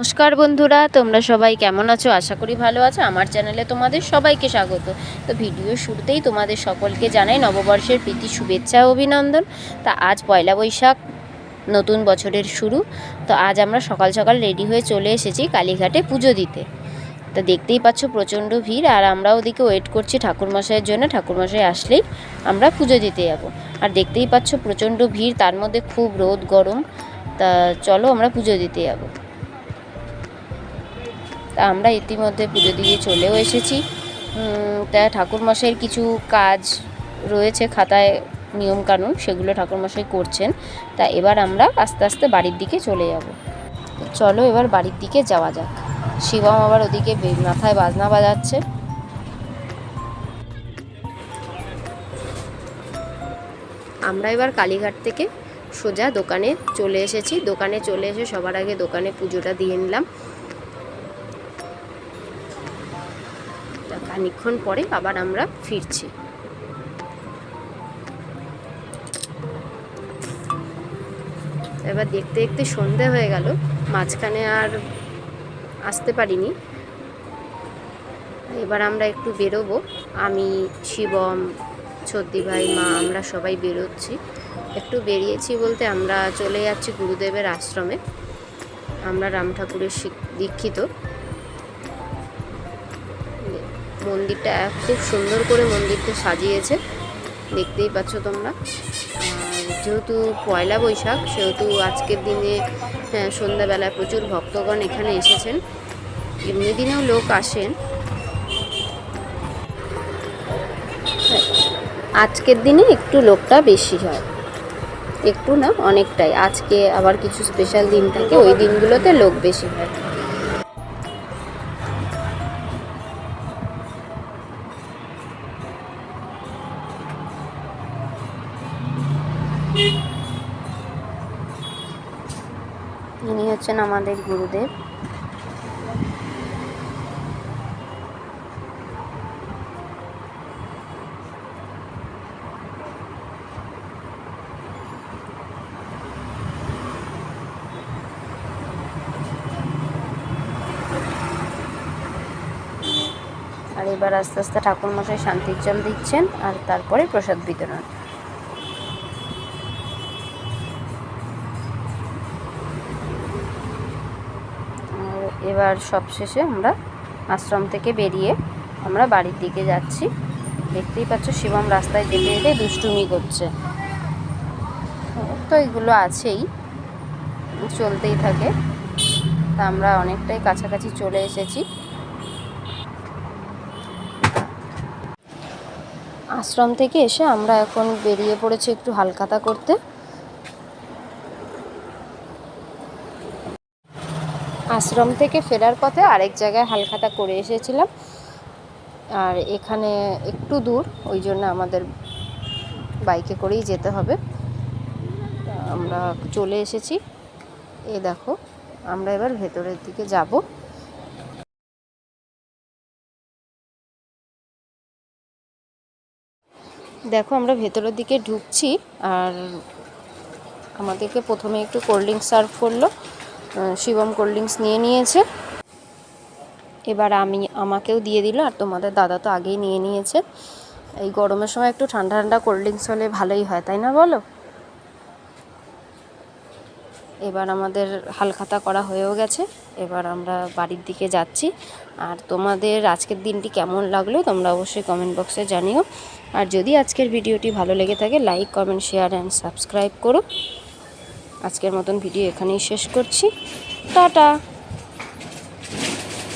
নমস্কার বন্ধুরা, তোমরা সবাই কেমন আছো? আশা করি ভালো আছো। আমার চ্যানেলে তোমাদের সবাইকে স্বাগত। তো ভিডিও শুরুতেই তোমাদের সকলকে জানাই নববর্ষের প্রীতি, শুভেচ্ছা, অভিনন্দন। তা আজ পয়লা বৈশাখ, নতুন বছরের শুরু। তো আজ আমরা সকাল সকাল রেডি হয়ে চলে এসেছি কালীঘাটে পুজো দিতে। তা দেখতেই পাচ্ছ প্রচণ্ড ভিড়, আর আমরা ওদিকে ওয়েট করছি ঠাকুরমশাইয়ের জন্য। ঠাকুরমশাই আসলেই আমরা পুজো দিতে যাব। আর দেখতেই পাচ্ছ প্রচণ্ড ভিড়, তার মধ্যে খুব রোদ, গরম। তা চলো আমরা পুজো দিতে যাব। তা আমরা ইতিমধ্যে পুজো দিয়ে চলেও এসেছি। তা ঠাকুরমশাইয়ের কিছু কাজ রয়েছে, খাতায় নিয়মকানুন, সেগুলো ঠাকুরমশাই করছেন। তা এবার আমরা আস্তে আস্তে বাড়ির দিকে চলে যাব। চলো এবার বাড়ির দিকে যাওয়া যাক। শিবম আবার ওদিকে মাথায় বাজনা বাজাচ্ছে। আমরা এবার কালীঘাট থেকে সোজা দোকানে চলে এসেছি। দোকানে চলে এসে সবার আগে দোকানে পুজোটা দিয়ে নিলাম। তা খানিকক্ষণ পরে আবার আমরা ফিরছি। এবার দেখতে দেখতে সন্ধে হয়ে গেল। মাঝখানে আর আসতে পারিনি। এবার আমরা একটু বেরোবো। আমি, শিবম ছদ্দি ভাই মা, আমরা সবাই বেরোচ্ছি। একটু বেরিয়েছি বলতে আমরা চলে যাচ্ছি গুরুদেবের আশ্রমে। আমরা রাম ঠাকুরের দীক্ষিত। মন্দিরটা খুব সুন্দর করে মন্দিরটা সাজিয়েছে। দেখতেই পাচ্ছ তোমরা। যেহেতু পয়লা বৈশাখ সেহেতু আজকের দিনে হ্যাঁ, সন্ধ্যাবেলায় প্রচুর ভক্তগণ এখানে এসেছেন। এমনি দিনেও লোক আসেন। আজকের দিনে একটু লোকটা বেশি হয়। একটু না অনেকটাই। আজকে আবার কিছু স্পেশাল দিন থাকে ওই দিনগুলোতে লোক বেশি হয়। ইনি হচ্ছেন আমাদের গুরুদেব। আর এবার আস্তে আস্তে ঠাকুরমশাই শান্তির জল দিচ্ছেন আর তারপরে প্রসাদ বিতরণ। এবার সবশেষে আমরা আশ্রম থেকে বেরিয়ে আমরা বাড়ির দিকে যাচ্ছি। দেখতেই পাচ্ছ শিবম রাস্তায় যেতে যেতে দুষ্টুমি করছে। তো এগুলো আছেই, চলতেই থাকে। তা আমরা অনেকটাই কাছাকাছি চলে এসেছি। আশ্রম থেকে এসে আমরা এখন বেরিয়ে পড়েছি একটু হালখাতা করতে। আশ্রম থেকে ফেরার পথে আরেক জায়গায় হালখাতা করে এসেছিলাম। আর এখানে একটু দূর, ওই জন্য আমাদের বাইকে করেই যেতে হবে। আমরা চলে এসেছি। এ দেখো, আমরা এবার ভেতরের দিকে যাব। দেখো, আমরা ভেতরের দিকে ঢুকছি, আর আমাদেরকে প্রথমে একটু কোল্ড ড্রিঙ্কস সার্ভ করল। শিবম কোল্ড ড্রিঙ্কস নিয়ে নিয়েছে। এবার আমি আমাকেও দিয়ে দিল, আর তোমাদের দাদা তো আগেই নিয়ে নিয়েছে। এই গরমের সময় একটু ঠান্ডা ঠান্ডা কোল্ড ড্রিঙ্কস হলে ভালোই হয়, তাই না বলো? এবার আমাদের হালখাতা করা হয়েও গেছে, এবার আমরা বাড়ির দিকে যাচ্ছি। আর তোমাদের আজকের দিনটি কেমন লাগল তোমরা অবশ্যই কমেন্ট বক্সে জানিও। আর যদি আজকের ভিডিওটি ভালো লেগে থাকে like comment share and subscribe করো। আজকের মতন ভিডিও এখানেই শেষ করছি। টাটা!